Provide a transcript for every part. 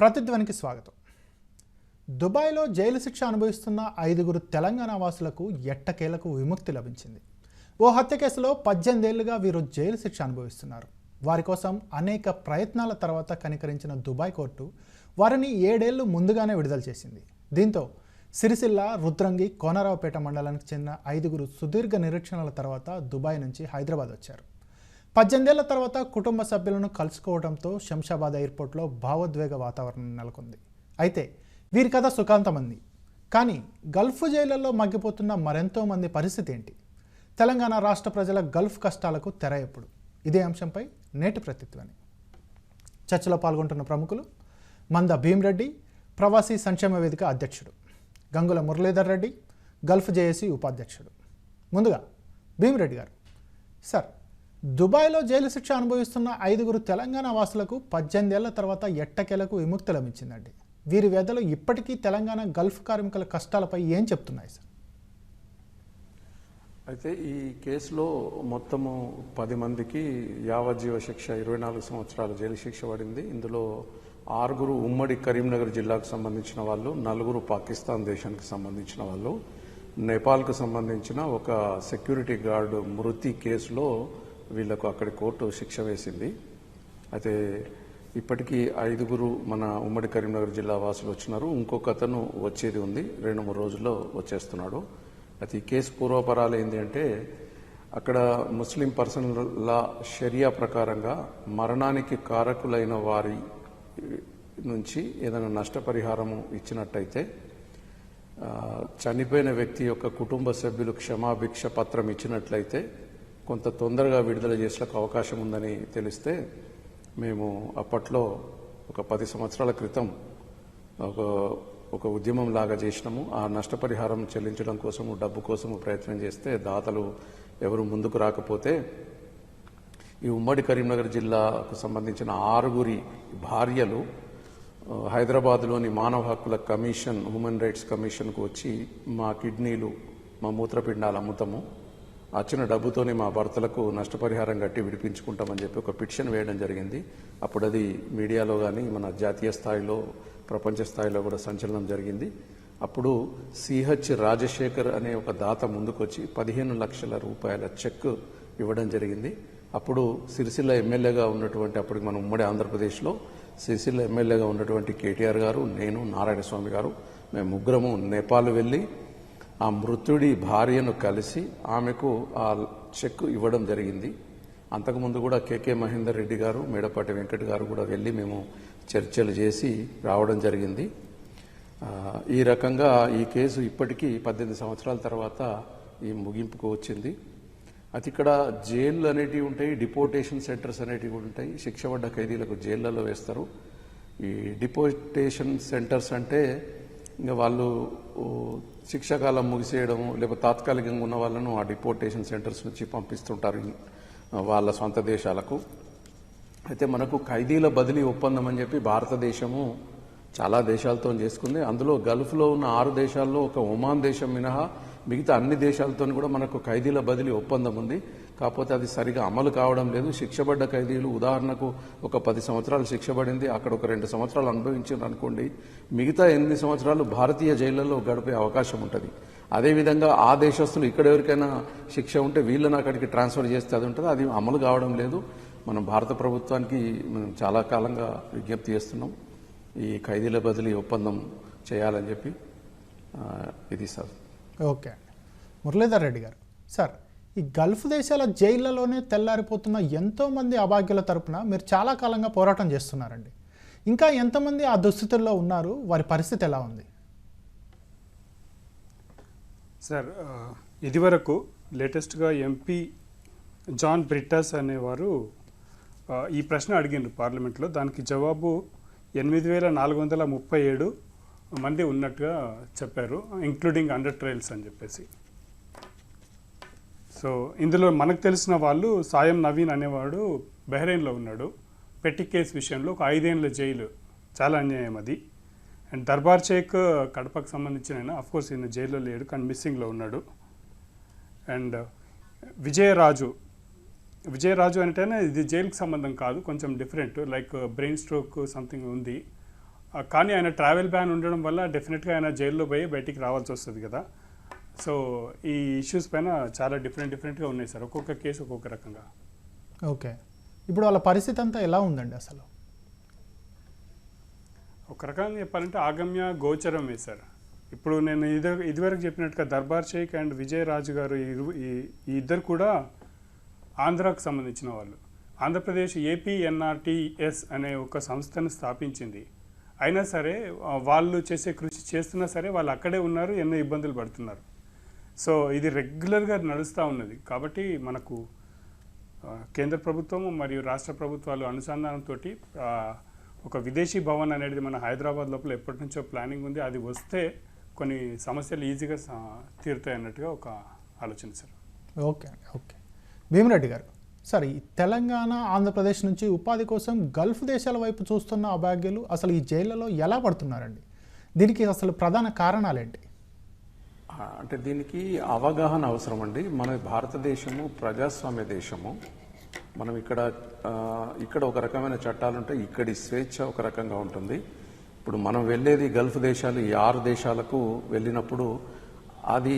ప్రతిధ్వనికి స్వాగతం. దుబాయ్లో జైలు శిక్ష అనుభవిస్తున్న ఐదుగురు తెలంగాణ వాసులకు ఎట్టకేలకు విముక్తి లభించింది. ఓ హత్య కేసులో పద్దెనిమిదేళ్ళుగా వీరు జైలు శిక్ష అనుభవిస్తున్నారు. వారి కోసం అనేక ప్రయత్నాల తర్వాత కనికరించిన దుబాయ్ కోర్టు వారిని ఏడేళ్ళు ముందుగానే విడుదల చేసింది. దీంతో సిరిసిల్ల రుద్రంగి కోనరావుపేట మండలానికి చెందిన ఐదుగురు సుదీర్ఘ నిరీక్షణల తర్వాత దుబాయ్ నుంచి హైదరాబాద్ వచ్చారు. పద్దెనిమిదేళ్ళ తర్వాత కుటుంబ సభ్యులను కలుసుకోవడంతో శంషాబాద్ ఎయిర్పోర్ట్లో భావోద్వేగ వాతావరణం నెలకొంది. అయితే వీరి కథ సుఖాంతమంది. కానీ గల్ఫ్ జైళ్ళలో మగ్గిపోతున్న మరెంతో మంది పరిస్థితి ఏంటి? తెలంగాణ రాష్ట్ర ప్రజల గల్ఫ్ కష్టాలకు తెర ఎప్పుడు? ఇదే అంశంపై నేటి ప్రతిత్వని చర్చలో పాల్గొంటున్న ప్రముఖులు మంద భీమ్రెడ్డి ప్రవాసీ సంక్షేమ వేదిక అధ్యక్షుడు గంగుల మురళీధర్ రెడ్డి గల్ఫ్ జేఏసీ ఉపాధ్యక్షుడు. ముందుగా భీమ్రెడ్డి గారు. సార్ దుబాయ్లో జైలు శిక్ష అనుభవిస్తున్న ఐదుగురు తెలంగాణ వాసులకు పద్దెనిమిదేళ్ళ తర్వాత ఎట్టకేలకు విముక్తి లభించిందండి. వీరి వ్యధలు ఇప్పటికీ తెలంగాణ గల్ఫ్ కార్మికుల కష్టాలపై ఏం చెప్తున్నాయి సార్? అయితే ఈ కేసులో మొత్తము పది మందికి యావజ్జీవ శిక్ష ఇరవై నాలుగు సంవత్సరాల జైలు శిక్ష పడింది. ఇందులో ఆరుగురు ఉమ్మడి కరీంనగర్ జిల్లాకు సంబంధించిన వాళ్ళు నలుగురు పాకిస్తాన్ దేశానికి సంబంధించిన వాళ్ళు. నేపాల్కు సంబంధించిన ఒక సెక్యూరిటీ గార్డు మృతి కేసులో వీళ్ళకు అక్కడి కోర్టు శిక్ష వేసింది. అయితే ఇప్పటికీ ఐదుగురు మన ఉమ్మడి కరీంనగర్ జిల్లా వాసులు వచ్చినారు. ఇంకొక అతను వచ్చేది ఉంది. రెండు మూడు రోజుల్లో వచ్చేస్తున్నాడు. అయితే ఈ కేసు పూర్వపరాలు ఏంటి అంటే అక్కడ ముస్లిం పర్సనల్ లా షరియా ప్రకారంగా మరణానికి కారకులైన వారి నుంచి ఏదైనా నష్టపరిహారం ఇచ్చినట్టయితే చనిపోయిన వ్యక్తి యొక్క కుటుంబ సభ్యులు క్షమాభిక్ష పత్రం ఇచ్చినట్లయితే కొంత తొందరగా విడుదల చేసేందుకు అవకాశం ఉందని తెలిస్తే మేము అప్పట్లో ఒక పది సంవత్సరాల క్రితం ఒక ఒక ఉద్యమం లాగా చేసినాము. ఆ నష్టపరిహారం చెల్లించడం కోసము డబ్బు కోసము ప్రయత్నం చేస్తే దాతలు ఎవరు ముందుకు రాకపోతే ఈ ఉమ్మడి కరీంనగర్ జిల్లాకు సంబంధించిన ఆరుగురి భార్యలు హైదరాబాద్లోని మానవ హక్కుల కమిషన్ హ్యూమన్ రైట్స్ కమిషన్కు వచ్చి మా కిడ్నీలు మా మూత్రపిండాలు అమ్ముతాము. వచ్చిన డబ్బుతోనే మా భర్తలకు నష్టపరిహారం కట్టి విడిపించుకుంటామని చెప్పి ఒక పిటిషన్ వేయడం జరిగింది. అప్పుడు అది మీడియాలో కానీ మన జాతీయ స్థాయిలో ప్రపంచ స్థాయిలో కూడా సంచలనం జరిగింది. అప్పుడు సిహెచ్ రాజశేఖర్ అనే ఒక దాత ముందుకొచ్చి పదిహేను లక్షల రూపాయల చెక్ ఇవ్వడం జరిగింది. అప్పుడు సిరిసిల్ల ఎమ్మెల్యేగా ఉన్నటువంటి అప్పటికి మన ఉమ్మడి ఆంధ్రప్రదేశ్లో సిరిసిల్ల ఎమ్మెల్యేగా ఉన్నటువంటి కేటీఆర్ గారు నేను నారాయణ స్వామి గారు మేము ముగ్గురము నేపాల్ వెళ్ళి ఆ మృతుడి భార్యను కలిసి ఆమెకు ఆ చెక్ ఇవ్వడం జరిగింది. అంతకుముందు కూడా కేకే మహేందర్ రెడ్డి గారు మేడపాటి వెంకట్ గారు కూడా వెళ్ళి మేము చర్చలు చేసి రావడం జరిగింది. ఈ రకంగా ఈ కేసు ఇప్పటికీ పద్దెనిమిది సంవత్సరాల తర్వాత ఈ ముగింపుకు వచ్చింది. అది ఇక్కడ జైళ్ళు అనేటివి ఉంటాయి డిపోటేషన్ సెంటర్స్ అనేటివి ఉంటాయి. శిక్ష పడ్డ ఖైదీలకు జైళ్ళలో వేస్తారు. ఈ డిపోటేషన్ సెంటర్స్ అంటే ఇంకా వాళ్ళు శిక్షాకాలం ముగిసేయడం లేకపోతే తాత్కాలికంగా ఉన్న వాళ్ళను ఆ డిపోర్టేషన్ సెంటర్స్ నుంచి పంపిస్తుంటారు వాళ్ళ సొంత దేశాలకు. అయితే మనకు ఖైదీల బదిలీ ఒప్పందం అని చెప్పి భారతదేశము చాలా దేశాలతో చేసుకుంది. అందులో గల్ఫ్లో ఉన్న ఆరు దేశాల్లో ఒక ఒమాన్ దేశం మినహా మిగతా అన్ని దేశాలతో కూడా మనకు ఖైదీల బదిలీ ఒప్పందం ఉంది. కాకపోతే అది సరిగా అమలు కావడం లేదు. శిక్షపడ్డ ఖైదీలు ఉదాహరణకు ఒక పది సంవత్సరాలు శిక్ష పడింది అక్కడ ఒక రెండు సంవత్సరాలు అనుభవించారు అనుకోండి. మిగతా ఎనిమిది సంవత్సరాలు భారతీయ జైళ్ళలో గడిపే అవకాశం ఉంటుంది. అదేవిధంగా ఆ దేశస్తులు ఇక్కడ ఎవరికైనా శిక్ష ఉంటే వీళ్ళని అక్కడికి ట్రాన్స్ఫర్ చేస్తే అది ఉంటుంది. అది అమలు కావడం లేదు. మనం భారత ప్రభుత్వానికి మనం చాలా కాలంగా విజ్ఞప్తి చేస్తున్నాం. ఈ ఖైదీల బదిలీ ఒప్పందం చేయాలని చెప్పి ఇది సార్. ఓకే. మురళీధర్ రెడ్డి గారు. సార్ ఈ గల్ఫ్ దేశాల జైళ్ళలోనే తెల్లారిపోతున్న ఎంతోమంది అభాగ్యుల తరపున మీరు చాలా కాలంగా పోరాటం చేస్తున్నారండి. ఇంకా ఎంతమంది ఆ దుస్థితుల్లో ఉన్నారు? వారి పరిస్థితి ఎలా ఉంది? సార్ ఇదివరకు లేటెస్ట్గా ఎంపీ జాన్ బ్రిటస్ అనేవారు ఈ ప్రశ్న అడిగిండ్రు పార్లమెంట్లో. దానికి జవాబు ఎనిమిది వేల నాలుగు వందల ముప్పై ఏడు మంది ఉన్నట్టుగా చెప్పారు ఇంక్లూడింగ్ అండర్ ట్రయల్స్ అని చెప్పేసి. సో ఇందులో మనకు తెలిసిన వాళ్ళు సాయం నవీన్ అనేవాడు బహ్రెయిన్లో ఉన్నాడు. పెట్టి కేసు విషయంలో ఒక ఐదేళ్ళ జైలు. చాలా అన్యాయం అది. అండ్ దర్బార్ షేక్ కడపకు సంబంధించిన ఆయన అఫ్కోర్స్ ఈయన జైల్లో లేడు కానీ మిస్సింగ్లో ఉన్నాడు. అండ్ విజయరాజు. విజయరాజు అంటేనే ఇది జైలుకి సంబంధం కాదు కొంచెం different like brain stroke something ఉంది. కానీ ఆయన ట్రావెల్ బ్యాన్ ఉండడం వల్ల డెఫినెట్గా ఆయన జైల్లో పోయి బయటికి రావాల్సి వస్తుంది కదా. సో ఈ ఇష్యూస్ పైన చాలా డిఫరెంట్ డిఫరెంట్గా ఉన్నాయి సార్. ఒక్కొక్క కేసు ఒక్కొక్క రకంగా. ఓకే ఇప్పుడు వాళ్ళ పరిస్థితి అంతా ఎలా ఉందండి అసలు? ఒక రకంగా చెప్పాలంటే ఆగమ్య గోచరమే సార్. ఇప్పుడు నేను ఇది ఇదివరకు చెప్పినట్టుగా దర్బార్ షేక్ అండ్ విజయ్ రాజు గారు ఈ ఇద్దరు కూడా ఆంధ్రాకు సంబంధించిన వాళ్ళు. ఆంధ్రప్రదేశ్ ఏపీఎన్ఆర్టీఎస్ అనే ఒక సంస్థను స్థాపించింది. అయినా సరే వాళ్ళు చేసే కృషి చేస్తున్నా సరే వాళ్ళు అక్కడే ఉన్నారు ఎన్నో ఇబ్బందులు పడుతున్నారు. సో ఇది రెగ్యులర్గా నడుస్తూ ఉన్నది. కాబట్టి మనకు కేంద్ర ప్రభుత్వం మరియు రాష్ట్ర ప్రభుత్వాలు అనుసంధానంతో ఒక విదేశీ భవన్ అనేది మన హైదరాబాద్ లోపల ఎప్పటి నుంచో ప్లానింగ్ ఉంది. అది వస్తే కొన్ని సమస్యలు ఈజీగా తీరుతాయి అన్నట్టుగా ఒక ఆలోచన సార్. ఓకే అండి. ఓకే. భీమిరెడ్డి గారు సార్ ఈ తెలంగాణ ఆంధ్రప్రదేశ్ నుంచి ఉపాధి కోసం గల్ఫ్ దేశాల వైపు చూస్తున్న అభాగ్యులు అసలు ఈ జైళ్ళలో ఎలా పడుతున్నారండి? దీనికి అసలు ప్రధాన కారణాలేంటి? అంటే దీనికి అవగాహన అవసరం అండి మన భారతదేశము ప్రజాస్వామ్య దేశము. మనం ఇక్కడ ఇక్కడ ఒక రకమైన చట్టాలు ఉంటాయి ఇక్కడి స్వేచ్ఛ ఒక రకంగా ఉంటుంది. ఇప్పుడు మనం వెళ్ళేది గల్ఫ్ దేశాలు ఈ ఆరు దేశాలకు వెళ్ళినప్పుడు అది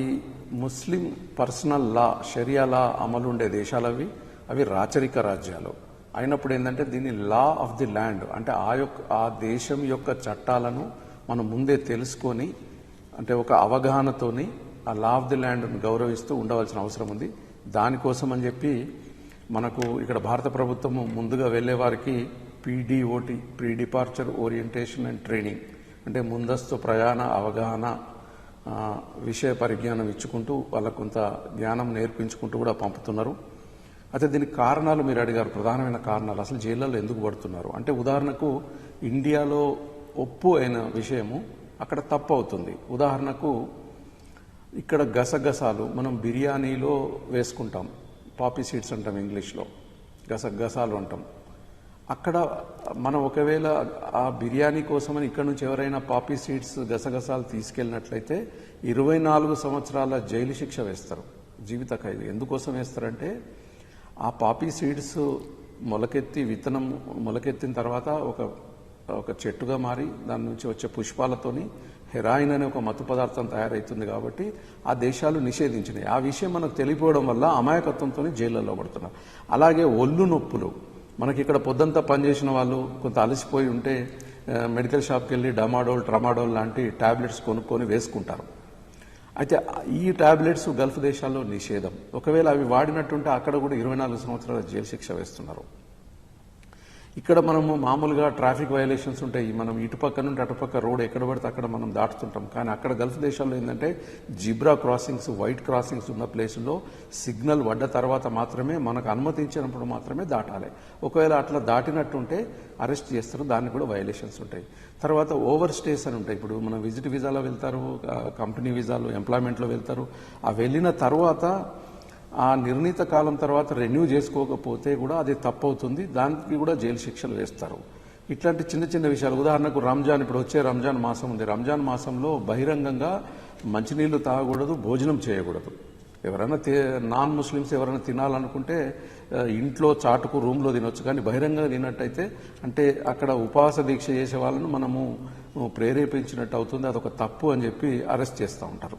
ముస్లిం పర్సనల్ లా షరియా లా అమలు ఉండే దేశాలు అవి. అవి రాచరిక రాజ్యాలు. అయినప్పుడు ఏంటంటే దీన్ని లా ఆఫ్ ది ల్యాండ్ అంటే ఆ యొక్క ఆ దేశం యొక్క చట్టాలను మనం ముందే తెలుసుకొని అంటే ఒక అవగాహనతోని ఆ లా ఆఫ్ ది ల్యాండ్ను గౌరవిస్తూ ఉండవలసిన అవసరం ఉంది. దానికోసం అని చెప్పి మనకు ఇక్కడ భారత ప్రభుత్వం ముందుగా వెళ్ళే వారికి PDOT pre departure orientation and training అంటే ముందస్తు ప్రయాణ అవగాహన విషయ పరిజ్ఞానం ఇచ్చుకుంటూ వాళ్ళకు కొంత జ్ఞానం నేర్పించుకుంటూ కూడా పంపుతున్నారు. అయితే దీనికి కారణాలు మీరు అడిగారు ప్రధానమైన కారణాలు. అసలు జైళ్ళలో ఎందుకు పడుతున్నారు? అంటే ఉదాహరణకు ఇండియాలో ఒప్పు అయిన విషయము అక్కడ తప్పు అవుతుంది ఉదాహరణకు ఇక్కడ గసగసాలు మనం బిర్యానీలో వేసుకుంటాం. పాపీ సీడ్స్ అంటాం ఇంగ్లీష్లో. గసగసాలు అంటాం. అక్కడ మనం ఒకవేళ ఆ బిర్యానీ కోసమని ఇక్కడ నుంచి ఎవరైనా పాపీ సీడ్స్ గసగసాలు తీసుకెళ్ళినట్లయితే ఇరవై నాలుగు సంవత్సరాల జైలు శిక్ష వేస్తారు. జీవిత ఖైదు. ఎందుకోసం వేస్తారంటే ఆ పాపీ సీడ్స్ మొలకెత్తి విత్తనం మొలకెత్తిన తర్వాత ఒక ఒక చెట్టుగా మారి దాని నుంచి వచ్చే పుష్పాలతోని హెరాయిన్ అనే ఒక మత్తు పదార్థం తయారవుతుంది కాబట్టి ఆ దేశాలు నిషేధించినాయి. ఆ విషయం మనకు తెలియపోవడం వల్ల అమాయకత్వంతో జైళ్ళల్లో పడుతున్నారు. అలాగే ఒళ్ళు నొప్పులు. మనకి ఇక్కడ పొద్దంతా పనిచేసిన వాళ్ళు కొంత అలసిపోయి ఉంటే మెడికల్ షాప్కి వెళ్ళి డమాడోల్ ట్రమాడోల్ లాంటి ట్యాబ్లెట్స్ కొనుక్కొని వేసుకుంటారు. అయితే ఈ టాబ్లెట్స్ గల్ఫ్ దేశాల్లో నిషేధం. ఒకవేళ అవి వాడినట్టుంటే అక్కడ కూడా ఇరవై నాలుగు సంవత్సరాల జైలు శిక్ష వేస్తున్నారు. ఇక్కడ మనము మామూలుగా ట్రాఫిక్ వయలేషన్స్ ఉంటాయి. మనం ఇటుపక్క నుండి అటుపక్క రోడ్ ఎక్కడ పడితే అక్కడ మనం దాటుతుంటాం. కానీ అక్కడ గల్ఫ్ దేశాల్లో ఏంటంటే జిబ్రా క్రాసింగ్స్ వైట్ క్రాసింగ్స్ ఉన్న ప్లేసుల్లో సిగ్నల్ పడ్డ తర్వాత మాత్రమే మనకు అనుమతించినప్పుడు మాత్రమే దాటాలి. ఒకవేళ అట్లా దాటినట్టుంటే అరెస్ట్ చేస్తారు. దానికి కూడా వయలేషన్స్ ఉంటాయి. తర్వాత ఓవర్ స్టేస్ అని ఉంటాయి. ఇప్పుడు మనం విజిట్ వీజాలో వెళ్తారు కంపెనీ వీసాలు ఎంప్లాయ్మెంట్లో వెళ్తారు. ఆ వెళ్ళిన తర్వాత ఆ నిర్ణీత కాలం తర్వాత రెన్యూ చేసుకోకపోతే కూడా అది తప్పు అవుతుంది దానికి కూడా జైలు శిక్షలు వేస్తారు. ఇట్లాంటి చిన్న చిన్న విషయాలు. ఉదాహరణకు రంజాన్ ఇప్పుడు వచ్చే రంజాన్ మాసం ఉంది. రంజాన్ మాసంలో బహిరంగంగా మంచినీళ్ళు తాగకూడదు భోజనం చేయకూడదు. ఎవరైనా తే నాన్ ముస్లిమ్స్ ఎవరైనా తినాలనుకుంటే ఇంట్లో చాటుకు రూమ్లో తినొచ్చు. కానీ బహిరంగంగా తిన్నట్టయితే అంటే అక్కడ ఉపవాస దీక్ష చేసే వాళ్ళను మనము ప్రేరేపించినట్టు అవుతుంది. అదొక తప్పు అని చెప్పి అరెస్ట్ చేస్తూ ఉంటారు.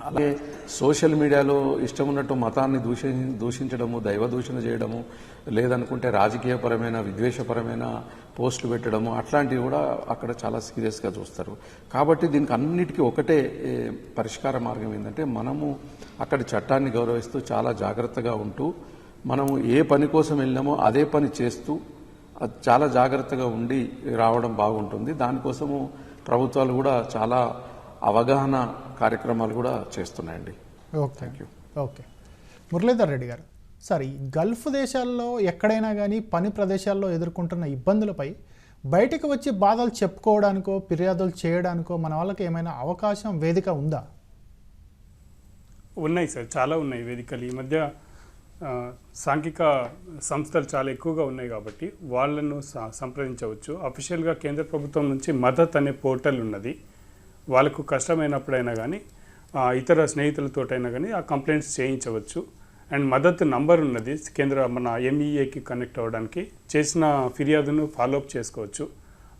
అలాగే సోషల్ మీడియాలో ఇష్టం ఉన్నట్టు మతాన్ని దూషి దూషించడము దైవ దూషణ చేయడము లేదనుకుంటే రాజకీయపరమైన విద్వేషపరమైన పోస్టులు పెట్టడము అట్లాంటివి కూడా అక్కడ చాలా సీరియస్గా చూస్తారు. కాబట్టి దీనికి అన్నిటికీ ఒకటే పరిష్కార మార్గం ఏంటంటే మనము అక్కడ చట్టాన్ని గౌరవిస్తూ చాలా జాగ్రత్తగా ఉంటూ మనము ఏ పని కోసం వెళ్ళినామో అదే పని చేస్తూ అది చాలా జాగ్రత్తగా ఉండి రావడం బాగుంటుంది. దానికోసము ప్రభుత్వాలు కూడా చాలా అవగాహన కార్యక్రమాలు కూడా చేస్తున్నాయండి. ఓకే. ఓకే. మురళీధర్ రెడ్డి గారు సార్ ఈ గల్ఫ్ దేశాల్లో ఎక్కడైనా కానీ పని ప్రదేశాల్లో ఎదుర్కొంటున్న ఇబ్బందులపై బయటకు వచ్చి బాధలు చెప్పుకోవడానికో ఫిర్యాదులు చేయడానికో మన వాళ్ళకి ఏమైనా అవకాశం వేదిక ఉందా? ఉన్నాయి సార్ చాలా ఉన్నాయి వేదికలు. ఈ మధ్య సాంఘిక సంస్థలు చాలా ఎక్కువగా ఉన్నాయి కాబట్టి వాళ్ళను స- సంప్రదించవచ్చు. అఫీషియల్గా కేంద్ర ప్రభుత్వం నుంచి మదత్ అనే పోర్టల్ ఉన్నది. వాళ్ళకు కష్టమైనప్పుడైనా కానీ ఇతర స్నేహితులతోటైనా కానీ ఆ కంప్లైంట్స్ చేయించవచ్చు. అండ్ మద్దతు నంబర్ ఉన్నది కేంద్ర మన ఎంఈఏకి కనెక్ట్ అవ్వడానికి. చేసిన ఫిర్యాదును ఫాలోఅప్ చేసుకోవచ్చు.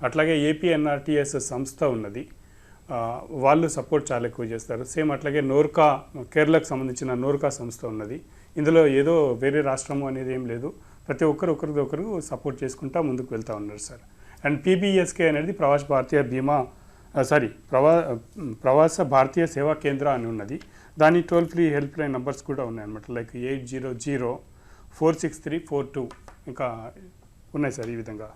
అట్లాగే ఏపీఎన్ఆర్టీఎస్ సంస్థ ఉన్నది. వాళ్ళు సపోర్ట్ చాలా ఎక్కువ చేస్తారు. సేమ్ అట్లాగే నోర్కా కేరళకు సంబంధించిన నోర్కా సంస్థ ఉన్నది. ఇందులో ఏదో వేరే రాష్ట్రము అనేది ఏం లేదు. ప్రతి ఒక్కరు ఒకరిది ఒకరు సపోర్ట్ చేసుకుంటా ముందుకు వెళ్తూ ఉన్నారు సార్. అండ్ పీబీఎస్కే అనేది ప్రవాస్ భారతీయ బీమా సారీ ప్రవా ప్రవాస భారతీయ సేవా కేంద్ర అని ఉన్నది. దాని toll free help line numbers కూడా ఉన్నాయన్నమాట like eight zero zero four six three four two ఇంకా ఉన్నాయి సార్ ఈ విధంగా.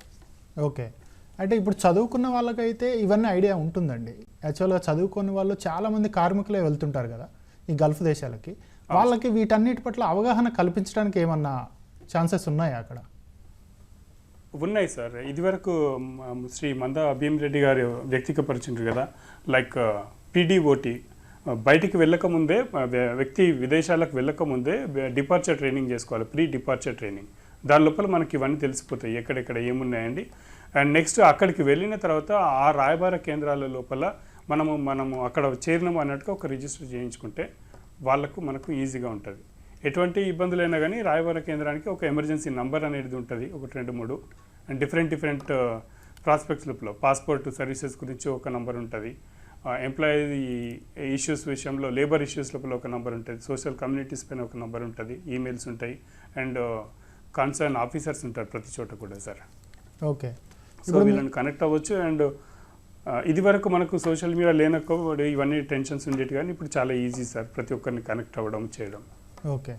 ఓకే. అంటే ఇప్పుడు చదువుకున్న వాళ్ళకైతే ఇవన్నీ ఐడియా ఉంటుందండి. యాక్చువల్గా చదువుకునే వాళ్ళు చాలామంది కార్మికులే వెళ్తుంటారు కదా ఈ గల్ఫ్ దేశాలకి. వాళ్ళకి వీటన్నిటి పట్ల అవగాహన కల్పించడానికి ఏమన్నా ఛాన్సెస్ ఉన్నాయా అక్కడ? ఉన్నాయి సార్. ఇదివరకు శ్రీ మంద భీమిరెడ్డి గారు వ్యక్తికపరిచిండ్రు కదా. Like PDOT. బయటికి వెళ్ళక ముందే వ్యక్తి విదేశాలకు వెళ్ళక ముందే డిపార్చర్ ట్రైనింగ్ చేసుకోవాలి. Pre departure training. దాని లోపల మనకి ఇవన్నీ తెలిసిపోతాయి. ఎక్కడెక్కడ ఏమున్నాయండి. అండ్ నెక్స్ట్ అక్కడికి వెళ్ళిన తర్వాత ఆ రాయబార కేంద్రాల లోపల మనము మనము అక్కడ చేరినాము అన్నట్టుగా ఒక రిజిస్టర్ చేయించుకుంటే వాళ్ళకు మనకు ఈజీగా ఉంటుంది. ఎటువంటి ఇబ్బందులైనా కానీ రాయబార కేంద్రానికి ఒక ఎమర్జెన్సీ నంబర్ అనేది ఉంటుంది ఒకటి రెండు మూడు. అండ్ డిఫరెంట్ డిఫరెంట్ ప్రాస్పెక్ట్స్ లోపల. పాస్పోర్ట్ సర్వీసెస్ గురించి ఒక నంబర్ ఉంటుంది. ఎంప్లాయీ ఇష్యూస్ విషయంలో లేబర్ ఇష్యూస్ లోపల ఒక నంబర్ ఉంటుంది. సోషల్ కమ్యూనిటీస్ పైన ఒక నంబర్ ఉంటుంది. ఈమెయిల్స్ ఉంటాయి. అండ్ కన్సర్న్ ఆఫీసర్స్ ఉంటారు ప్రతి చోట కూడా సార్. ఓకే. సో వీళ్ళని కనెక్ట్ అవ్వచ్చు. అండ్ ఇది వరకు మనకు సోషల్ మీడియా లేనప్పుడు ఇవన్నీ టెన్షన్స్ ఉండేవి కానీ ఇప్పుడు చాలా ఈజీ సార్. ప్రతి ఒక్కరిని కనెక్ట్ అవ్వడం చేయడం. ఓకే.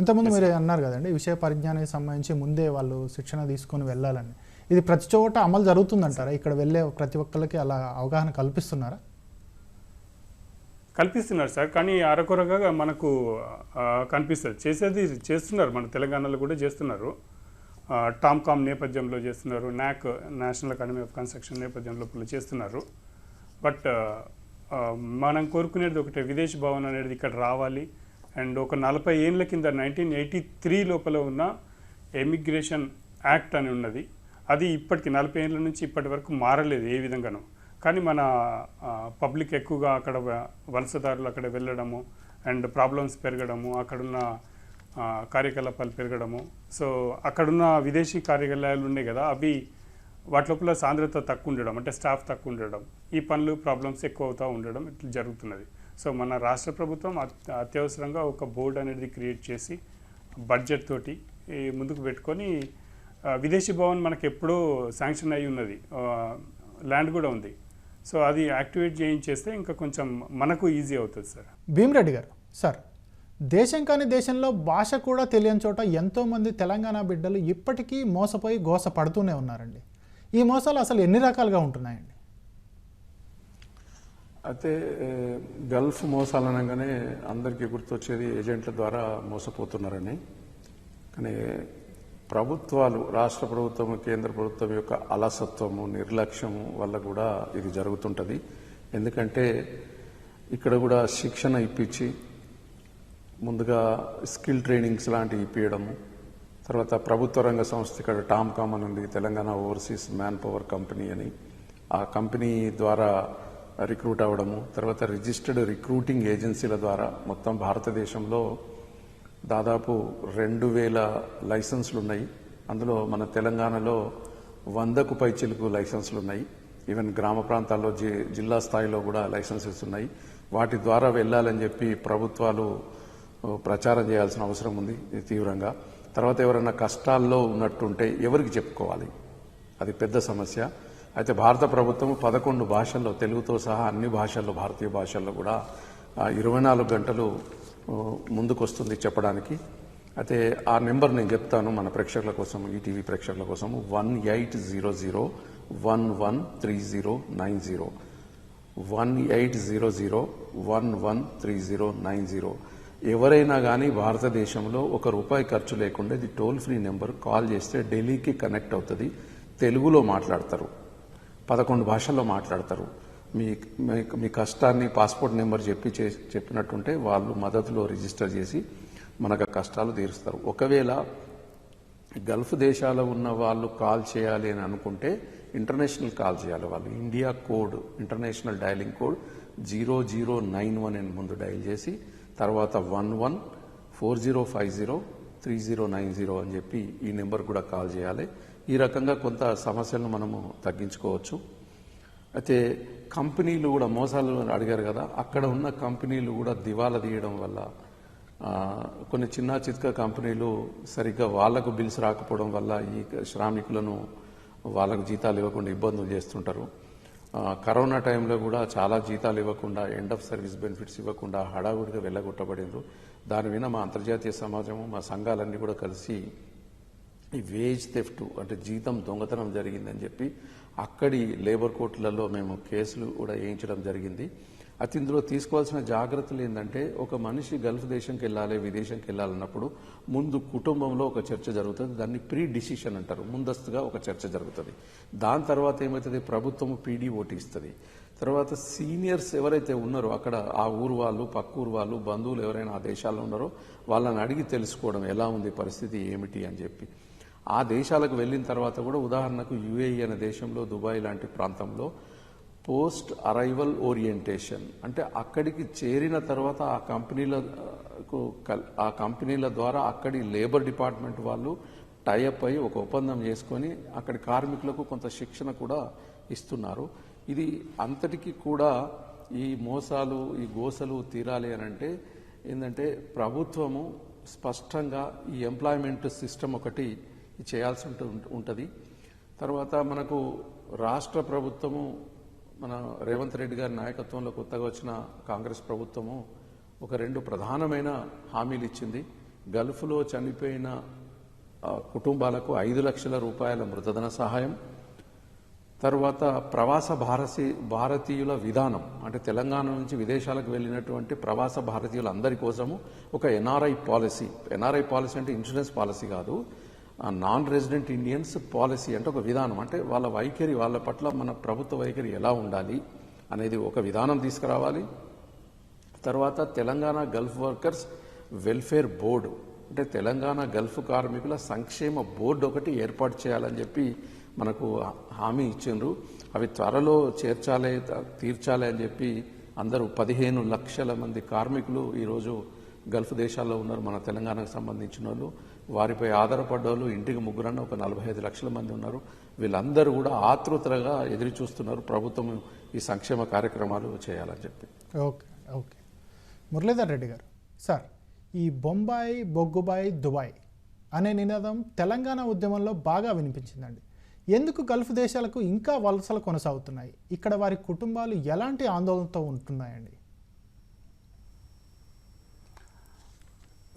ఇంతకుముందు మీరు అన్నారు కదండి విషయ పరిజ్ఞానానికి సంబంధించి ముందే వాళ్ళు శిక్షణ తీసుకొని వెళ్ళాలని. ఇది ప్రతి చోట అమలు జరుగుతుందంటారా? ఇక్కడ వెళ్ళే ప్రతి ఒక్కరికి అలా అవగాహన కల్పిస్తున్నారా? కల్పిస్తున్నారు సార్ కానీ అరకొరగా మనకు కనిపిస్తుంది. చేసేది చేస్తున్నారు మన తెలంగాణలో కూడా చేస్తున్నారు. టామ్కామ్ నేపథ్యంలో చేస్తున్నారు నాక్ నేషనల్ అకాడమీ ఆఫ్ కన్స్ట్రక్షన్ నేపథ్యం లోపల చేస్తున్నారు. బట్ మనం కోరుకునేది ఒకటే విదేశీ భవన్ అనేది ఇక్కడ రావాలి. అండ్ ఒక నలభై ఏళ్ళ కింద నైన్టీన్ ఎయిటీ త్రీ లోపల ఉన్న ఎమిగ్రేషన్ యాక్ట్ అని ఉన్నది. అది ఇప్పటికి నలభై ఏళ్ళ నుంచి ఇప్పటి వరకు మారలేదు ఏ విధంగానూ. కానీ మన పబ్లిక్ ఎక్కువగా అక్కడ వలసదారులు అక్కడ వెళ్ళడము అండ్ ప్రాబ్లమ్స్ పెరగడము అక్కడున్న కార్యకలాపాలు పెరగడము. సో అక్కడున్న విదేశీ కార్యాలయాలు ఉన్నాయి కదా అవి వాటి లోపల సాంద్రత తక్కువ ఉండడం అంటే స్టాఫ్ తక్కువ ఉండడం. ఈ పనులు ప్రాబ్లమ్స్ ఎక్కువ అవుతూ ఉండడం ఇట్లా జరుగుతున్నది. సో మన రాష్ట్ర ప్రభుత్వం అత్యవసరంగా ఒక బోర్డు అనేది క్రియేట్ చేసి బడ్జెట్ తోటి ఈ ముందుకు పెట్టుకొని విదేశీ భవన్ మనకు ఎప్పుడూ శాంక్షన్ అయి ఉన్నది. ల్యాండ్ కూడా ఉంది. సో అది యాక్టివేట్ చేయించేస్తే ఇంకా కొంచెం మనకు ఈజీ అవుతుంది సార్. భీమరెడ్డి గారు సార్ దేశం కాని దేశంలో భాష కూడా తెలియని చోట ఎంతోమంది తెలంగాణ బిడ్డలు ఇప్పటికీ మోసపోయి గోస పడుతూనే ఉన్నారండి. ఈ మోసాలు అసలు ఎన్ని రకాలుగా ఉంటున్నాయండి? అయితే గల్ఫ్ మోసాలు అనగానే అందరికీ గుర్తొచ్చేది ఏజెంట్ల ద్వారా మోసపోతున్నారని. కానీ ప్రభుత్వాలు రాష్ట్ర ప్రభుత్వం కేంద్ర ప్రభుత్వం యొక్క అలసత్వము నిర్లక్ష్యము వల్ల కూడా ఇది జరుగుతుంటుంది. ఎందుకంటే ఇక్కడ కూడా శిక్షణ ఇప్పించి ముందుగా స్కిల్ ట్రైనింగ్స్ లాంటివి ఇప్పించడము తర్వాత ప్రభుత్వ రంగ సంస్థ ఇక్కడ టామ్ కామ్ అని ఉంది Telangana overseas man power company అని. ఆ కంపెనీ ద్వారా రిక్రూట్ అవ్వడము తర్వాత రిజిస్టర్డ్ రిక్రూటింగ్ ఏజెన్సీల ద్వారా మొత్తం భారతదేశంలో దాదాపు రెండు వేల లైసెన్సులు ఉన్నాయి అందులో మన తెలంగాణలో వందకు పైచిలుకు లైసెన్సులు ఉన్నాయి ఈవెన్ గ్రామ ప్రాంతాల్లో జి- జిల్లా స్థాయిలో కూడా లైసెన్సెస్ ఉన్నాయి. వాటి ద్వారా వెళ్ళాలని చెప్పి ప్రభుత్వాలు ప్రచారం చేయాల్సిన అవసరం ఉంది ఇది తీవ్రంగా. తర్వాత ఎవరైనా కష్టాల్లో ఉన్నట్టుంటే ఎవరికి చెప్పుకోవాలి? అది పెద్ద సమస్య. అయితే భారత ప్రభుత్వం పదకొండు భాషల్లో తెలుగుతో సహా అన్ని భాషల్లో భారతీయ భాషల్లో కూడా ఇరవై నాలుగు గంటలు ముందుకొస్తుంది చెప్పడానికి. అయితే ఆ నెంబర్ నేను చెప్తాను మన ప్రేక్షకుల కోసం ఈటీవీ ప్రేక్షకుల కోసం. One eight zero zero one one three zero nine zero. One eight zero zero one one three zero nine zero. ఎవరైనా కానీ భారతదేశంలో ఒక రూపాయి ఖర్చు లేకుండా ఇది టోల్ ఫ్రీ నెంబర్ కాల్ చేస్తే ఢిల్లీకి కనెక్ట్ అవుతుంది. తెలుగులో మాట్లాడతారు. పదకొండు భాషల్లో మాట్లాడతారు. మీ మీ- మీ కష్టాన్ని పాస్పోర్ట్ నెంబర్ చెప్పి చే- చెప్పినట్టుంటే వాళ్ళు మద్దతులో రిజిస్టర్ చేసి మనకు కష్టాలు తీరుస్తారు. ఒకవేళ గల్ఫ్ దేశాల్లో ఉన్న వాళ్ళు కాల్ చేయాలి అని అనుకుంటే ఇంటర్నేషనల్ కాల్ చేయాలి వాళ్ళు. India code international dialling code zero zero nine one అని ముందు డైల్ చేసి తర్వాత one one four zero five zero three zero nine zero అని చెప్పి ఈ నెంబర్ కూడా కాల్ చేయాలి. ఈ రకంగా కొంత సమస్యలను మనము తగ్గించుకోవచ్చు. అయితే కంపెనీలు కూడా మోసాలు అడిగారు కదా అక్కడ ఉన్న కంపెనీలు కూడా దివాలా తీయడం వల్ల కొన్ని చిన్న చిత్క కంపెనీలు సరిగ్గా వాళ్ళకు బిల్స్ రాకపోవడం వల్ల ఈ శ్రామికులను వాళ్ళకు జీతాలు ఇవ్వకుండా ఇబ్బందులు చేస్తుంటారు. కరోనా టైంలో కూడా చాలా జీతాలు ఇవ్వకుండా ఎండ్ ఆఫ్ సర్వీస్ బెనిఫిట్స్ ఇవ్వకుండా హడావుడిగా వెళ్ళగొట్టబడిండ్రు. దాని మీద మా అంతర్జాతీయ సమాజము మా సంఘాలన్నీ కూడా కలిసి ఈ వేజ్ థెఫ్ట్ అంటే జీతం దొంగతనం జరిగిందని చెప్పి అక్కడి లేబర్ కోర్టులలో మేము కేసులు కూడా వేయించడం జరిగింది. అయితే ఇందులో తీసుకోవాల్సిన జాగ్రత్తలు ఏంటంటే ఒక మనిషి గల్ఫ్ దేశంకి వెళ్ళాలి విదేశంకి వెళ్ళాలన్నప్పుడు ముందు కుటుంబంలో ఒక చర్చ జరుగుతుంది. దాన్ని ప్రీ డిసిషన్ అంటారు. ముందస్తుగా ఒక చర్చ జరుగుతుంది. దాని తర్వాత ఏమవుతుంది ప్రభుత్వం పీడీ ఓటీ ఇస్తుంది. తర్వాత సీనియర్స్ ఎవరైతే ఉన్నారో అక్కడ ఆ ఊరు వాళ్ళు పక్క ఊరు వాళ్ళు బంధువులు ఎవరైనా ఆ దేశాల్లో ఉన్నారో వాళ్ళని అడిగి తెలుసుకోవడం ఎలా ఉంది పరిస్థితి ఏమిటి అని చెప్పి. ఆ దేశాలకు వెళ్ళిన తర్వాత కూడా ఉదాహరణకు యుఏఈ అనే దేశంలో దుబాయ్ లాంటి ప్రాంతంలో పోస్ట్ అరైవల్ ఓరియంటేషన్ అంటే అక్కడికి చేరిన తర్వాత ఆ కంపెనీలకు ఆ కంపెనీల ద్వారా అక్కడి లేబర్ డిపార్ట్మెంట్ వాళ్ళు టైఅప్ అయి ఒక ఒప్పందం చేసుకొని అక్కడి కార్మికులకు కొంత శిక్షణ కూడా ఇస్తున్నారు. ఇది అంతటికి కూడా ఈ మోసాలు ఈ గోసలు తీరాలి అని అంటే ఏంటంటే ప్రభుత్వము స్పష్టంగా ఈ ఎంప్లాయ్మెంట్ సిస్టమ్ ఒకటి చేయాల్సి ఉంటు- ఉంటుంది. తర్వాత మనకు రాష్ట్ర ప్రభుత్వము మన రేవంత్ రెడ్డి గారి నాయకత్వంలో కొత్తగా వచ్చిన కాంగ్రెస్ ప్రభుత్వము ఒక రెండు ప్రధానమైన హామీలు ఇచ్చింది. గల్ఫ్లో చనిపోయిన కుటుంబాలకు ఐదు లక్షల రూపాయల మృతధన సహాయం. తర్వాత ప్రవాస భారతీ భారతీయుల విధానం అంటే తెలంగాణ నుంచి విదేశాలకు వెళ్ళినటువంటి ప్రవాస భారతీయులందరి కోసము ఒక ఎన్ఆర్ఐ పాలసీ. ఎన్ఆర్ఐ పాలసీ అంటే ఇన్సూరెన్స్ పాలసీ కాదు. నాన్ రెసిడెంట్ ఇండియన్స్ పాలసీ అంటే ఒక విధానం. అంటే వాళ్ళ వైఖరి వాళ్ళ పట్ల మన ప్రభుత్వ వైఖరి ఎలా ఉండాలి అనేది ఒక విధానం తీసుకురావాలి. తర్వాత Telangana Gulf workers welfare board. అంటే తెలంగాణ గల్ఫ్ కార్మికుల సంక్షేమ బోర్డు ఒకటి ఏర్పాటు చేయాలని చెప్పి మనకు హామీ ఇచ్చిండ్రు. అవి త్వరలో చేర్చాలి తీర్చాలి అని చెప్పి అందరూ పదిహేను లక్షల మంది కార్మికులు ఈరోజు గల్ఫ్ దేశాల్లో ఉన్నారు. మన తెలంగాణకు సంబంధించిన వాళ్ళు వారిపై ఆధారపడ్డ వాళ్ళు ఇంటికి ముగ్గురన్న ఒక నలభై ఐదు లక్షల మంది ఉన్నారు. వీళ్ళందరూ కూడా ఆతృతగా ఎదురు చూస్తున్నారు ప్రభుత్వం ఈ సంక్షేమ కార్యక్రమాలు చేయాలని చెప్పి. Okay okay. మురళీధర్ రెడ్డి గారు సార్ ఈ బొంబాయి బొగ్గుబాయి దుబాయ్ అనే నినాదం తెలంగాణ ఉద్యమంలో బాగా వినిపించిందండి. ఎందుకు గల్ఫ్ దేశాలకు ఇంకా వలసలు కొనసాగుతున్నాయి? ఇక్కడ వారి కుటుంబాలు ఎలాంటి ఆందోళనతో ఉంటున్నాయండి?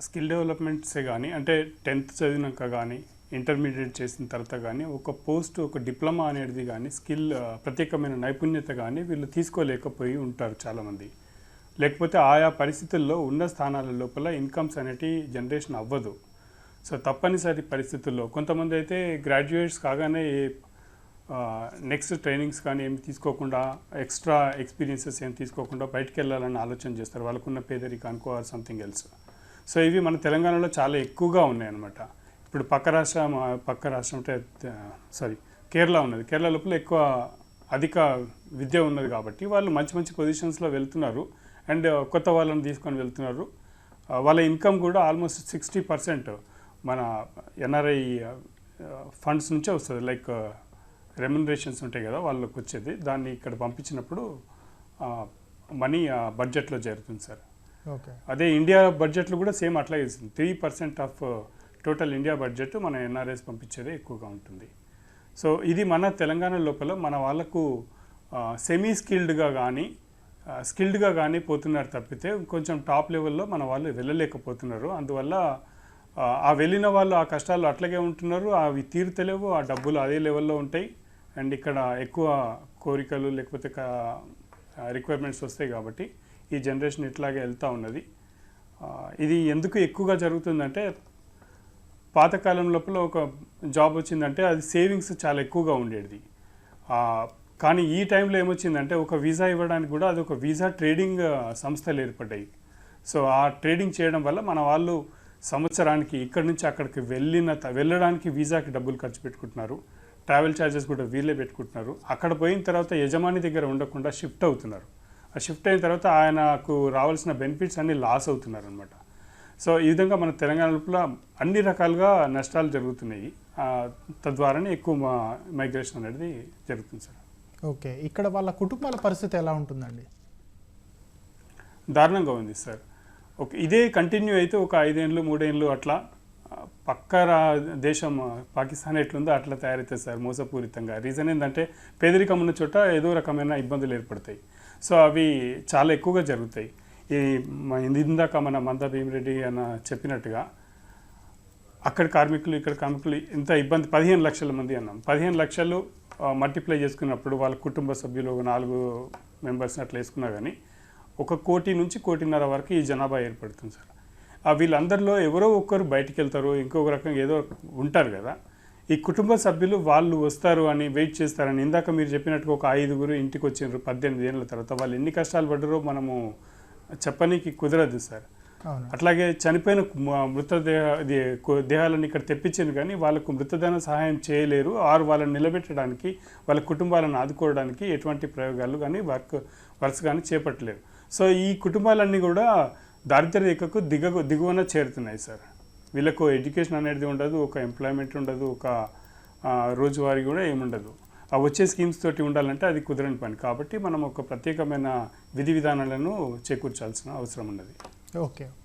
స్కిల్ డెవలప్మెంట్సే కానీ అంటే టెన్త్ చదివినాక కానీ ఇంటర్మీడియట్ చేసిన తర్వాత కానీ ఒక పోస్ట్ ఒక డిప్లొమా అనేది కానీ స్కిల్ ప్రత్యేకమైన నైపుణ్యత కానీ వీళ్ళు తీసుకోలేకపోయి ఉంటారు చాలామంది. లేకపోతే ఆయా పరిస్థితుల్లో ఉన్న స్థానాల లోపల ఇన్కమ్స్ అనేటి జనరేషన్ అవ్వదు. సో తప్పనిసరి పరిస్థితుల్లో కొంతమంది అయితే గ్రాడ్యుయేట్స్ కాగానే నెక్స్ట్ ట్రైనింగ్స్ కానీ ఏమి తీసుకోకుండా ఎక్స్ట్రా ఎక్స్పీరియన్సెస్ ఏమి తీసుకోకుండా బయటకు వెళ్ళాలని ఆలోచన చేస్తారు. వాళ్ళకున్న పేదరికానికో ఆర్ సంథింగ్ ఎల్స్. సో ఇవి మన తెలంగాణలో చాలా ఎక్కువగా ఉన్నాయన్నమాట. ఇప్పుడు పక్క రాష్ట్రం పక్క రాష్ట్రం అంటే సారీ కేరళ ఉన్నది. కేరళ లోపల ఎక్కువ అధిక విద్య ఉన్నది కాబట్టి వాళ్ళు మంచి మంచి పొజిషన్స్లో వెళ్తున్నారు. అండ్ కొత్త వాళ్ళని తీసుకొని వెళ్తున్నారు. వాళ్ళ ఇన్కమ్ కూడా ఆల్మోస్ట్ సిక్స్టీ పర్సెంట్ మన ఎన్ఆర్ఐ ఫండ్స్ నుంచే వస్తుంది. లైక్ రెమ్యునరేషన్స్ ఉంటాయి కదా వాళ్ళకి వచ్చేది. దాన్ని ఇక్కడ పంపించినప్పుడు మనీ బడ్జెట్లో చేరుతుంది సార్. అదే ఇండియా బడ్జెట్లో కూడా సేమ్ అట్లా ఇస్తుంది three percent of uh, total India budget మన ఎన్ఆర్ఎస్ పంపించేదే ఎక్కువగా ఉంటుంది. సో ఇది మన తెలంగాణ లోపల మన వాళ్ళకు సెమీ స్కిల్డ్గా కానీ స్కిల్డ్గా కానీ పోతున్నారు తప్పితే కొంచెం టాప్ లెవెల్లో మన వాళ్ళు వెళ్ళలేకపోతున్నారు. అందువల్ల ఆ, ఆ వెళ్ళిన వాళ్ళు ఆ కష్టాలు అట్లాగే ఉంటున్నారు. అవి తీరుతలేవు. ఆ డబ్బులు అదే లెవెల్లో ఉంటాయి. అండ్ ఇక్కడ ఎక్కువ కోరికలు లేకపోతే రిక్వైర్మెంట్స్ uh, వస్తాయి కాబట్టి ఈ జనరేషన్ ఇట్లాగే వెళ్తూ ఉన్నది. ఇది ఎందుకు ఎక్కువగా జరుగుతుందంటే పాతకాలం లోపల ఒక జాబ్ వచ్చిందంటే అది సేవింగ్స్ చాలా ఎక్కువగా ఉండేది. కానీ ఈ టైంలో ఏమొచ్చిందంటే ఒక వీసా ఇవ్వడానికి కూడా అది ఒక వీసా ట్రేడింగ్ సంస్థలు ఏర్పడ్డాయి. సో ఆ ట్రేడింగ్ చేయడం వల్ల మన వాళ్ళు సంవత్సరానికి ఇక్కడి నుంచి అక్కడికి వెళ్ళిన త- వెళ్ళడానికి వీసాకి డబ్బులు ఖర్చు పెట్టుకుంటున్నారు. ట్రావెల్ ఛార్జెస్ కూడా వీళ్ళే పెట్టుకుంటున్నారు. అక్కడ పోయిన తర్వాత యజమాని దగ్గర ఉండకుండా షిఫ్ట్ అవుతున్నారు. షిఫ్ట్ అయిన తర్వాత ఆయనకు రావాల్సిన బెనిఫిట్స్ అన్ని లాస్ అవుతున్నారు అనమాట సో ఈ విధంగా మన తెలంగాణ లోపల అన్ని రకాలుగా నష్టాలు జరుగుతున్నాయి. తద్వారానే ఎక్కువ మా మైగ్రేషన్ అనేది జరుగుతుంది సార్. ఓకే. ఇక్కడ వాళ్ళ కుటుంబాల పరిస్థితి ఎలా ఉంటుందండి? దారుణంగా ఉంది సార్. ఒక ఇదే కంటిన్యూ అయితే ఒక ఐదేళ్ళు మూడేళ్ళు అట్లా పక్క రా దేశం పాకిస్తాన్ ఎట్లుందో అట్లా తయారవుతుంది సార్ మోసపూరితంగా. రీజన్ ఏంటంటే పేదరికం ఉన్న చోట ఏదో రకమైన ఇబ్బందులు ఏర్పడతాయి. సో అవి చాలా ఎక్కువగా జరుగుతాయి. ఈ ఇందాక మన మంద భీమిరెడ్డి అన్న చెప్పినట్టుగా అక్కడ కార్మికులు ఇక్కడ కార్మికులు ఇంత ఇబ్బంది పదిహేను లక్షల మంది అన్నాం. పదిహేను లక్షలు మల్టిప్లై చేసుకున్నప్పుడు వాళ్ళ కుటుంబ సభ్యులు నాలుగు మెంబర్స్ని అట్లా వేసుకున్నా కానీ ఒక కోటి నుంచి కోటిన్నర వరకు ఈ జనాభా ఏర్పడుతుంది సార్. ఆ వీళ్ళందరిలో ఎవరో ఒక్కరు బయటికి వెళ్తారు ఇంకొక రకంగా ఏదో ఉంటారు కదా. ఈ కుటుంబ సభ్యులు వాళ్ళు వస్తారు అని వెయిట్ చేస్తారని ఇందాక మీరు చెప్పినట్టుగా ఒక ఐదుగురు ఇంటికి వచ్చినారు పద్దెనిమిది ఏళ్ళ తర్వాత. వాళ్ళు ఎన్ని కష్టాలు పడ్డారో మనము చెప్పనీకి కుదరదు సార్. అట్లాగే చనిపోయిన మృతదేహ దేహాలను ఇక్కడ తెప్పించింది కానీ వాళ్ళకు మృతదేహ సహాయం చేయలేరు. ఆరు వాళ్ళని నిలబెట్టడానికి వాళ్ళ కుటుంబాలను ఆదుకోవడానికి ఎటువంటి ప్రయోగాలు కానీ వర్క్ వర్క్స్ కానీ చేపట్టలేరు సో ఈ కుటుంబాలన్నీ కూడా దారిద్ర్య రేఖకు దిగ దిగువన చేరుతున్నాయి సార్. వీళ్ళకు ఎడ్యుకేషన్ అనేది ఉండదు ఒక ఎంప్లాయ్మెంట్ ఉండదు ఒక రోజువారీ కూడా ఏముండదు. ఆ వచ్చే స్కీమ్స్ తోటి ఉండాలంటే అది కుదరని పని. కాబట్టి మనం ఒక ప్రత్యేకమైన విధి విధానాలను చేకూర్చాల్సిన అవసరం ఉన్నది. Okay okay.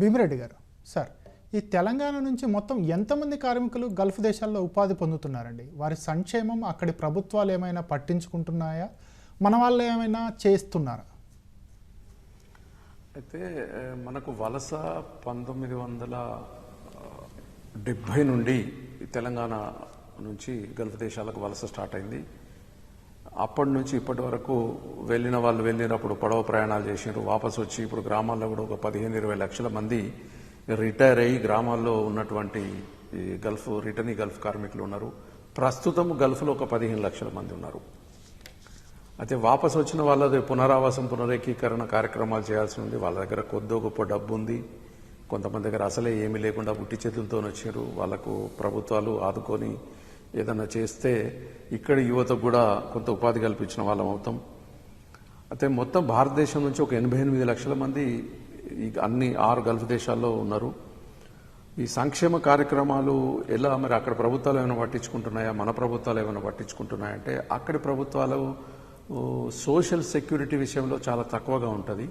భీమిరెడ్డి గారు సార్ ఈ తెలంగాణ నుంచి మొత్తం ఎంతమంది కార్మికులు గల్ఫ్ దేశాల్లో ఉపాధి పొందుతున్నారండి? వారి సంక్షేమం అక్కడి ప్రభుత్వాలు ఏమైనా పట్టించుకుంటున్నాయా? మన వాళ్ళు ఏమైనా చేస్తున్నారా? అయితే మనకు వలస పంతొమ్మిది వందల డెబ్భై నుండి తెలంగాణ నుంచి గల్ఫ్ దేశాలకు వలస స్టార్ట్ అయింది. అప్పటి నుంచి ఇప్పటి వరకు వెళ్ళిన వాళ్ళు వెళ్ళినప్పుడు పడవ ప్రయాణాలు చేసినారు వాపసు వచ్చి ఇప్పుడు గ్రామాల్లో కూడా ఒక పదిహేను ఇరవై లక్షల మంది రిటైర్ అయ్యి గ్రామాల్లో ఉన్నటువంటి ఈ గల్ఫ్ రిటర్నీ గల్ఫ్ కార్మికులు ఉన్నారు. ప్రస్తుతం గల్ఫ్లో ఒక పదిహేను లక్షల మంది ఉన్నారు. అయితే వాపసు వచ్చిన వాళ్ళది పునరావాసం పునరేకీకరణ కార్యక్రమాలు చేయాల్సి ఉంది. వాళ్ళ దగ్గర కొద్దో గొప్ప డబ్బు ఉంది. కొంతమంది దగ్గర అసలే ఏమీ లేకుండా ఉట్టి చేతులతో వచ్చారు వాళ్ళకు ప్రభుత్వాలు ఆదుకొని ఏదన్నా చేస్తే ఇక్కడ యువతకు కూడా కొంత ఉపాధి కల్పించిన వాళ్ళం అవుతాం. అయితే మొత్తం భారతదేశం నుంచి ఒక ఎనభై ఎనిమిది లక్షల మంది అన్ని ఆరు గల్ఫ్ దేశాల్లో ఉన్నారు. ఈ సంక్షేమ కార్యక్రమాలు ఎలా మరి అక్కడ ప్రభుత్వాలు ఏమైనా పట్టించుకుంటున్నాయా? మన ప్రభుత్వాలు ఏమైనా పట్టించుకుంటున్నాయంటే అక్కడి ప్రభుత్వాలు సోషల్ సెక్యూరిటీ విషయంలో చాలా తక్కువగా ఉంటుంది.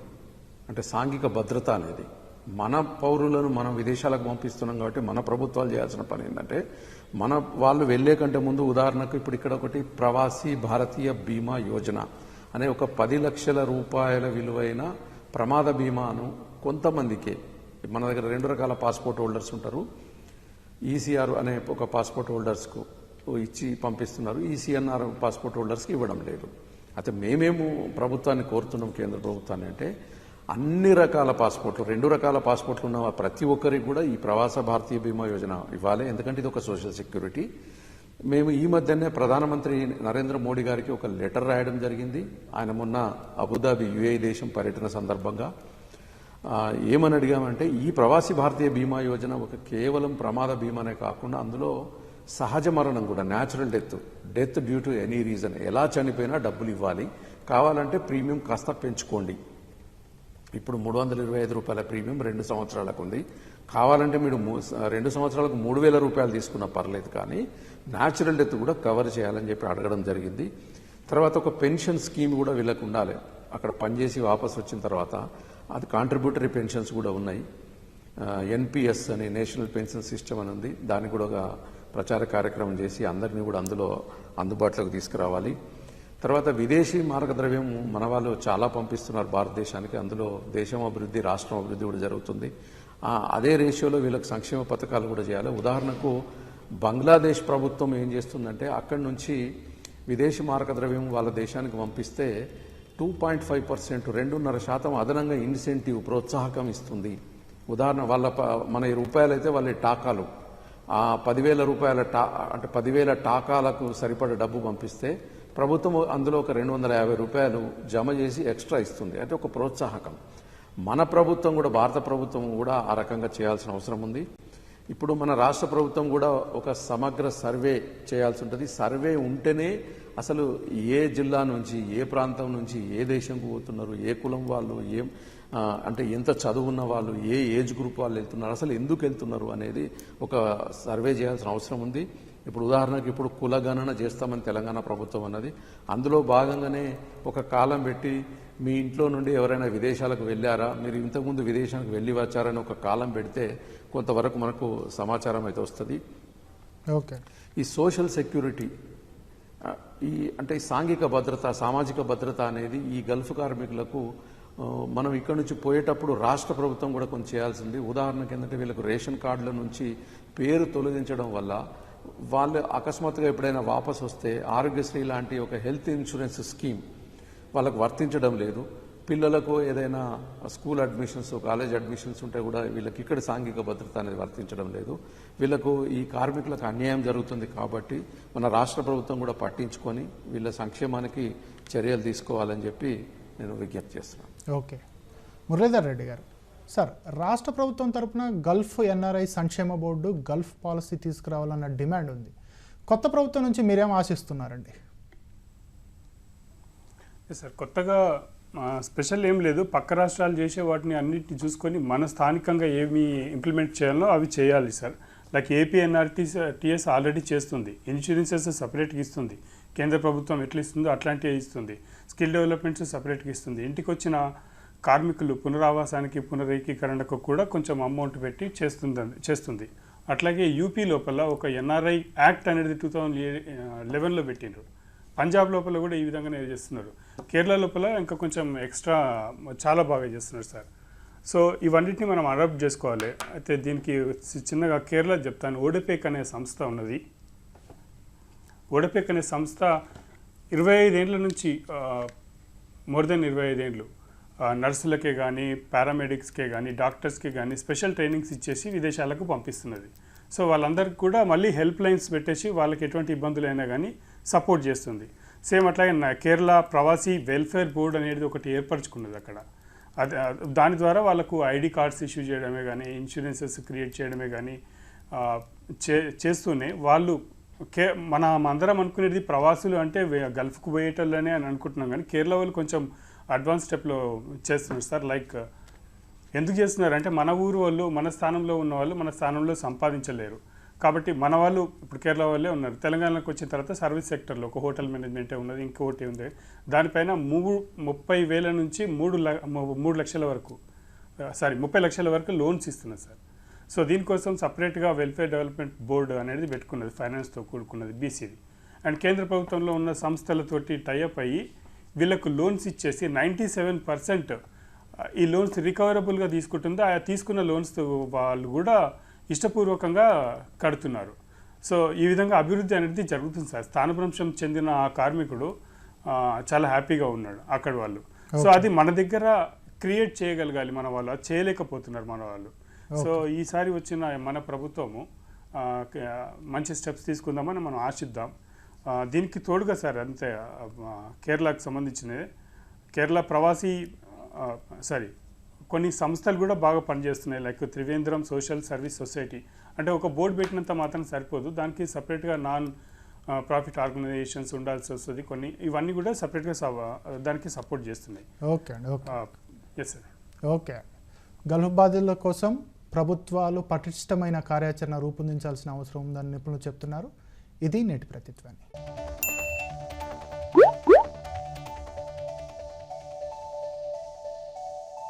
అంటే సాంఘిక భద్రత అనేది. మన పౌరులను మనం విదేశాలకు పంపిస్తున్నాం కాబట్టి మన ప్రభుత్వాలు చేయాల్సిన పని ఏంటంటే మన వాళ్ళు వెళ్ళే కంటే ముందు ఉదాహరణకు ఇప్పుడు ఇక్కడ ఒకటి ప్రవాసీ భారతీయ బీమా యోజన అనే ఒక పది లక్షల రూపాయల విలువైన ప్రమాద బీమాను కొంతమందికే మన దగ్గర రెండు రకాల పాస్పోర్ట్ హోల్డర్స్ ఉంటారు. ఈసీఆర్ అనే ఒక పాస్పోర్ట్ హోల్డర్స్కు ఇచ్చి పంపిస్తున్నారు. ఈసీఎన్ఆర్ పాస్పోర్ట్ హోల్డర్స్కి ఇవ్వడం లేదు. అయితే మేమేము ప్రభుత్వాన్ని కోరుతున్నాం కేంద్ర ప్రభుత్వాన్ని అంటే అన్ని రకాల పాస్పోర్ట్లు రెండు రకాల పాస్పోర్ట్లు ఉన్న ప్రతి ఒక్కరికి కూడా ఈ ప్రవాస భారతీయ బీమా యోజన ఇవ్వాలి. ఎందుకంటే ఇది ఒక సోషల్ సెక్యూరిటీ మేము ఈ మధ్యనే ప్రధానమంత్రి నరేంద్ర మోడీ గారికి ఒక లెటర్ రాయడం జరిగింది. ఆయన మొన్న అబుదాబి యుఏ దేశం పర్యటన సందర్భంగా. ఏమని అడిగామంటే ఈ ప్రవాసీ భారతీయ బీమా యోజన ఒక కేవలం ప్రమాద బీమానే కాకుండా అందులో సహజ మరణం కూడా natural death death due to any reason ఎలా చనిపోయినా డబ్బులు ఇవ్వాలి. కావాలంటే ప్రీమియం కాస్త పెంచుకోండి. ఇప్పుడు మూడు వందల ఇరవై ఐదు రూపాయల ప్రీమియం రెండు సంవత్సరాలకు ఉంది. కావాలంటే మీరు మూ- రెండు సంవత్సరాలకు మూడు వేల రూపాయలు తీసుకున్నా పర్లేదు కానీ న్యాచురల్ డెత్ కూడా కవర్ చేయాలని చెప్పి అడగడం జరిగింది. తర్వాత ఒక పెన్షన్ స్కీమ్ కూడా వీళ్ళకు ఉండాలి. అక్కడ పనిచేసి వాపస్ వచ్చిన తర్వాత అది కాంట్రిబ్యూటరీ పెన్షన్స్ కూడా ఉన్నాయి. ఎన్పిఎస్ అని నేషనల్ పెన్షన్ సిస్టమ్ అని ఉంది. దాన్ని కూడా ఒక ప్రచార కార్యక్రమం చేసి అందరినీ కూడా అందులో అందుబాటులోకి తీసుకురావాలి. తర్వాత విదేశీ మార్గద్రవ్యం మన వాళ్ళు చాలా పంపిస్తున్నారు భారతదేశానికి. అందులో దేశం అభివృద్ధి రాష్ట్రం అభివృద్ధి కూడా జరుగుతుంది. అదే రేషియోలో వీళ్ళకి సంక్షేమ పథకాలు కూడా చేయాలి. ఉదాహరణకు బంగ్లాదేశ్ ప్రభుత్వం ఏం చేస్తుందంటే అక్కడి నుంచి విదేశీ మార్గద్రవ్యం వాళ్ళ దేశానికి పంపిస్తే టూ పాయింట్ ఫైవ్ పర్సెంట్ రెండున్నర శాతం అదనంగా ఇన్సెంటివ్ ప్రోత్సాహకం ఇస్తుంది. ఉదాహరణ వాళ్ళ ప- మన ఈ రూపాయలు అయితే వాళ్ళ టాకాలు. ఆ పదివేల రూపాయల టా అంటే పదివేల టాకాలకు సరిపడ డబ్బు పంపిస్తే ప్రభుత్వం అందులో ఒక రెండు వందల యాభై రూపాయలు జమ చేసి ఎక్స్ట్రా ఇస్తుంది. అంటే ఒక ప్రోత్సాహకం. మన ప్రభుత్వం కూడా భారత ప్రభుత్వం కూడా ఆ రకంగా చేయాల్సిన అవసరం ఉంది. ఇప్పుడు మన రాష్ట్ర ప్రభుత్వం కూడా ఒక సమగ్ర సర్వే చేయాల్సి ఉంటుంది. సర్వే ఉంటేనే అసలు ఏ జిల్లా నుంచి ఏ ప్రాంతం నుంచి ఏ దేశంకు పోతున్నారు ఏ కులం వాళ్ళు ఏం అంటే ఎంత చదువున్న వాళ్ళు ఏ ఏజ్ గ్రూప్ వాళ్ళు వెళ్తున్నారు అసలు ఎందుకు వెళ్తున్నారు అనేది ఒక సర్వే చేయాల్సిన అవసరం ఉంది. ఇప్పుడు ఉదాహరణకు ఇప్పుడు కులగణన చేస్తామని తెలంగాణ ప్రభుత్వం అన్నది అందులో భాగంగానే ఒక కాలం పెట్టి మీ ఇంట్లో నుండి ఎవరైనా విదేశాలకు వెళ్ళారా మీరు ఇంతకుముందు విదేశానికి వెళ్ళి వచ్చారని ఒక కాలం పెడితే కొంతవరకు మనకు సమాచారం అయితే వస్తుంది. ఓకే. ఈ సోషల్ సెక్యూరిటీ ఈ అంటే సాంఘిక భద్రత సామాజిక భద్రత అనేది ఈ గల్ఫ్ కార్మికులకు మనం ఇక్కడ నుంచి పోయేటప్పుడు రాష్ట్ర ప్రభుత్వం కూడా కొంచెం చేయాల్సింది. ఉదాహరణకి ఏంటంటే వీళ్ళకు రేషన్ కార్డుల నుంచి పేరు తొలగించడం వల్ల వాళ్ళు అకస్మాత్తుగా ఎప్పుడైనా వాపస్ వస్తే ఆరోగ్యశ్రీ లాంటి ఒక హెల్త్ ఇన్సూరెన్స్ స్కీమ్ వాళ్ళకు వర్తించడం లేదు. పిల్లలకు ఏదైనా స్కూల్ అడ్మిషన్స్ కాలేజ్ అడ్మిషన్స్ ఉంటే కూడా వీళ్ళకి ఇక్కడ సాంఘిక భద్రత అనేది వర్తించడం లేదు. వీళ్ళకు ఈ కార్మికులకు అన్యాయం జరుగుతుంది కాబట్టి మన రాష్ట్ర ప్రభుత్వం కూడా పట్టించుకొని వీళ్ళ సంక్షేమానికి చర్యలు తీసుకోవాలని చెప్పి నేను విజ్ఞప్తి చేస్తున్నాను. ఓకే. మురళీధర్ రెడ్డి గారు. సార్ రాష్ట్ర ప్రభుత్వం తరపున గల్ఫ్ ఎన్ఆర్ఐ సంక్షేమ బోర్డు గల్ఫ్ పాలసీ తీసుకురావాలన్న డిమాండ్ ఉంది. కొత్త ప్రభుత్వం నుంచి మీరేం ఆశిస్తున్నారండి? సార్ కొత్తగా స్పెషల్ ఏం లేదు. పక్క రాష్ట్రాలు చేసే వాటిని అన్నిటిని చూసుకొని మన స్థానికంగా ఏమి ఇంప్లిమెంట్ చేయాలో అవి చేయాలి sir like AP NRT TS already చేస్తుంది. ఇన్సూరెన్సెస్ సపరేట్గా ఇస్తుంది. కేంద్ర ప్రభుత్వం ఎట్లా ఇస్తుందో అట్లాంటివి ఇస్తుంది. స్కిల్ డెవలప్మెంట్స్ సపరేట్గా ఇస్తుంది. ఇంటికి వచ్చిన కార్మికులు పునరావాసానికి పునరేకీకరణకు కూడా కొంచెం అమౌంట్ పెట్టి చేస్తుంది చేస్తుంది. అట్లాగే యూపీ లోపల ఒక ఎన్ఆర్ఐ యాక్ట్ అనేది టూ థౌజండ్ లెవెన్లో పెట్టిండ్రు. పంజాబ్ లోపల కూడా ఈ విధంగానే చేస్తున్నారు. కేరళ లోపల ఇంకా కొంచెం ఎక్స్ట్రా చాలా బాగా చేస్తున్నారు సార్. సో ఇవన్నిటిని మనం అడాప్ట్ చేసుకోవాలి. అయితే దీనికి చిన్నగా కేరళ చెప్తాను. ఓడపేక్ అనే సంస్థ ఉన్నది. ఓడపేక్ అనే సంస్థ ఇరవై ఐదేండ్ల నుంచి మోర్ దెన్ ఇరవై ఐదేండ్లు నర్సులకే కానీ పారామెడిక్స్కే కానీ డాక్టర్స్కే కానీ స్పెషల్ ట్రైనింగ్స్ ఇచ్చేసి విదేశాలకు పంపిస్తున్నది. సో వాళ్ళందరికీ కూడా మళ్ళీ హెల్ప్ లైన్స్ పెట్టేసి వాళ్ళకి ఎటువంటి ఇబ్బందులైనా కానీ సపోర్ట్ చేస్తుంది. సేమ్ అట్లాగే కేరళ ప్రవాసీ వెల్ఫేర్ బోర్డ్ అనేది ఒకటి ఏర్పరచుకున్నది అక్కడ. అది దాని ద్వారా వాళ్ళకు ఐడి కార్డ్స్ ఇష్యూ చేయడమే కానీ ఇన్సూరెన్సెస్ క్రియేట్ చేయడమే కానీ చే చేస్తూనే వాళ్ళు కే మన అందరం అనుకునేది ప్రవాసులు అంటే గల్ఫ్కు పోయేటోళ్ళనే అని అనుకుంటున్నాం కానీ కేరళ వాళ్ళు కొంచెం అడ్వాన్స్ స్టెప్లో చేస్తున్నారు సార్. లైక్ ఎందుకు చేస్తున్నారు అంటే మన ఊరు వాళ్ళు మన స్థానంలో ఉన్న వాళ్ళు మన స్థానంలో సంపాదించలేరు. కాబట్టి మన వాళ్ళు ఇప్పుడు కేరళ వాళ్ళే ఉన్నారు. తెలంగాణకు వచ్చిన తర్వాత సర్వీస్ సెక్టర్లో ఒక హోటల్ మేనేజ్మెంటే ఉన్నది ఇంకొకటి ఉంది. దానిపైన మూడు ముప్పై వేల నుంచి మూడు ల- మూడు లక్షల వరకు సారీ ముప్పై లక్షల వరకు లోన్స్ ఇస్తున్నారు సార్. సో దీనికోసం సపరేట్గా వెల్ఫేర్ డెవలప్మెంట్ బోర్డు అనేది పెట్టుకున్నది ఫైనాన్స్తో కూడుకున్నది బీసీది. అండ్ కేంద్ర ప్రభుత్వంలో ఉన్న సంస్థలతోటి టైఅప్ అయ్యి వీళ్ళకు లోన్స్ ఇచ్చేసి నైంటీ సెవెన్ పర్సెంట్ ఈ లోన్స్ రికవరబుల్గా తీసుకుంటుంది? ఆ తీసుకున్న లోన్స్ వాళ్ళు కూడా ఇష్టపూర్వకంగా కడుతున్నారు. సో ఈ విధంగా అభివృద్ధి అనేది జరుగుతుంది సార్. స్థానభ్రంశం చెందిన ఆ కార్మికుడు చాలా హ్యాపీగా ఉన్నాడు అక్కడ వాళ్ళు. సో అది మన దగ్గర క్రియేట్ చేయగలగాలి మన వాళ్ళు. అది చేయలేకపోతున్నారు మన వాళ్ళు. సో ఈసారి వచ్చిన మన ప్రభుత్వము మంచి స్టెప్స్ తీసుకుందామని మనం ఆశిద్దాం. దీనికి తోడుగా సార్ అంతే కేరళకు సంబంధించినది. కేరళ ప్రవాసీ సారీ కొన్ని సంస్థలు కూడా బాగా పనిచేస్తున్నాయి. Like Trivandrum social service society. అంటే ఒక బోర్డు పెట్టినంత మాత్రం సరిపోదు. దానికి సపరేట్గా నాన్ ప్రాఫిట్ ఆర్గనైజేషన్స్ ఉండాల్సి వస్తుంది. కొన్ని ఇవన్నీ కూడా సపరేట్గా దానికి సపోర్ట్ చేస్తున్నాయి. ఓకే అండి okay. Yes sir okay. Gulf బాధితుల కోసం ప్రభుత్వాలు పటిష్టమైన కార్యాచరణ రూపొందించాల్సిన అవసరం ఉందని నిపుణులు చెప్తున్నారు. ఇది నేటి ప్రతిత్వాన్ని